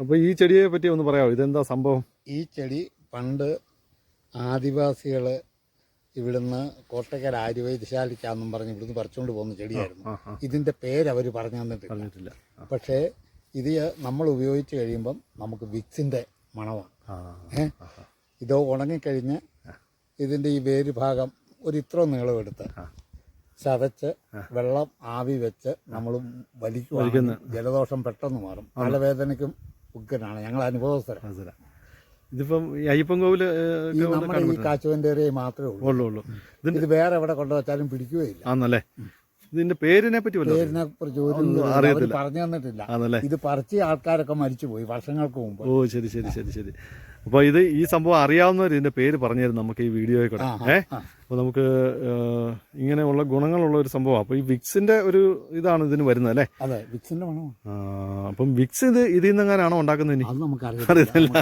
അപ്പോൾ ഈ ചെടിയെ പറ്റി ഒന്ന് പറയാമോ? ഇതെന്താ സംഭവം? ഈ ചെടി പണ്ട് ആദിവാസികൾ ഇവിടുന്ന് കോട്ടയ്ക്കൽ ആയുർവേദശാലിക്കാന്നും പറഞ്ഞ് ഇവിടുന്ന് പറിച്ചുകൊണ്ട് പോകുന്ന ചെടിയായിരുന്നു. ഇതിന്റെ പേര് അവർ പറഞ്ഞു തന്നിട്ടില്ല. പക്ഷേ ഇത് നമ്മൾ ഉപയോഗിച്ച് കഴിയുമ്പം നമുക്ക് വിക്സിന്റെ മണമാണ്. ഇതോ ഉണങ്ങിക്കഴിഞ്ഞ് ഇതിന്റെ ഈ വേര് ഭാഗം ഒരു ഇത്ര നീളം എടുത്ത്. ചതച്ച് വെള്ളം ആവി വെച്ച് നമ്മൾ വലിക്കുകയാണെങ്കിൽ ജലദോഷം പെട്ടെന്ന് മാറും. തലവേദനയ്ക്കും ഉഗ്രനാണ്. ഞങ്ങൾ അനുഭവസ്ഥരാണ് ഇതിപ്പം ഈ അയ്യപ്പൻ കോവിൽ നമ്മുടെ ഈ കാച്ചുവന്റെ മാത്രമേ ഉള്ളൂ ഉള്ളൂ. ഇത് വേറെ എവിടെ കൊണ്ടുവച്ചാലും പിടിക്കുകയില്ല. ആന്നല്ലേ? ഇതിന്റെ പേരിനെ പറ്റി പേരിനെ കുറിച്ച് ഒരു പറഞ്ഞു തന്നിട്ടില്ല. ഇത് പറിച്ച് ആൾക്കാരൊക്കെ മരിച്ചു പോയി വർഷങ്ങൾക്ക് മുമ്പ്. ഓ ശരി ശരി ശരി ശരി. അപ്പോൾ ഇത് ഈ സംഭവം അറിയാവുന്നവർ ഇതിന്റെ പേര് പറഞ്ഞു തരും നമുക്ക് ഈ വീഡിയോയിൽ കൂടെ. ഏ? അപ്പൊ അപ്പോൾ നമുക്ക് ഇങ്ങനെയുള്ള ഗുണങ്ങളുള്ള ഒരു സംഭവം. അപ്പോൾ ഈ വിക്സിന്റെ ഒരു ഇതാണ് ഇതിന് വരുന്നത് അല്ലേ? അതെ വിക്സിന്റെ അപ്പം വിക്സ് ഇത് ഇതിൽ നിന്നെങ്ങാനാണോ ഉണ്ടാക്കുന്നത് ഇനി? അറിയത്തില്ല.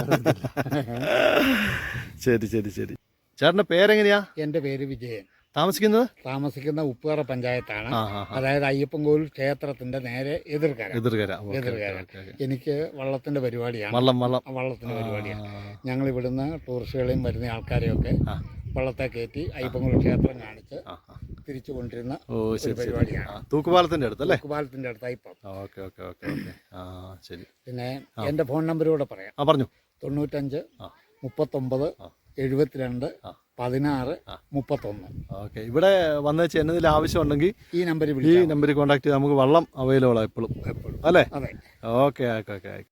ശരി ശരി ശരി. ചേട്ടന്റെ പേരെങ്ങനെയാ? എന്റെ പേര് വിജയൻ. താമസിക്കുന്നത്? താമസിക്കുന്ന ഉപ്പുകറ പഞ്ചായത്താണ്. അതായത് അയ്യപ്പൻ കോവിൽ അതായത് അയ്യപ്പൻകോവിൽ ക്ഷേത്രത്തിന്റെ നേരെ എതിർക്കര എതിർക്കര ഓക്കേ. എനിക്ക് വള്ളത്തിന്റെ പരിപാടിയാണ്. വള്ളം വള്ളം. വള്ളത്തിന്റെ പരിപാടിയാണ്. ഞങ്ങൾ ഇവിടുന്ന് ടൂറിസ്റ്റുകളെയും വരുന്ന ആൾക്കാരെയൊക്കെ ഒക്കെ വള്ളത്തെ കയറ്റി അയ്യപ്പൻകോവിൽ ക്ഷേത്രം കാണിച്ച്. തിരിച്ചു കൊണ്ടിരുന്ന പരിപാടിയാണ്. തൂക്കുപാലത്തിന്റെ അടുത്ത് കുപാലത്തിന്റെ അടുത്തായി ഇപ്പം ഓക്കെ ഓക്കെ ഓക്കെ. ഓക്കെ ശരി. പിന്നെ എന്റെ ഫോൺ നമ്പർ കൂടെ പറയാം പറഞ്ഞു. തൊണ്ണൂറ്റഞ്ച്. മുപ്പത്തൊമ്പത്. എഴുപത്തിരണ്ട്. പതിനാറ്. മുപ്പത്തൊന്ന്. ഓക്കെ. ഇവിടെ വന്നു വെച്ചാൽ എന്തെങ്കിലും ആവശ്യം ഉണ്ടെങ്കിൽ ഈ നമ്പറിൽ ഈ നമ്പറിൽ കോൺടാക്ട് ചെയ്ത് നമുക്ക് വള്ളം അവൈലബിൾ ആണ് എപ്പോഴും. എപ്പോഴും. അല്ലേ? അതെ. Okay okay okay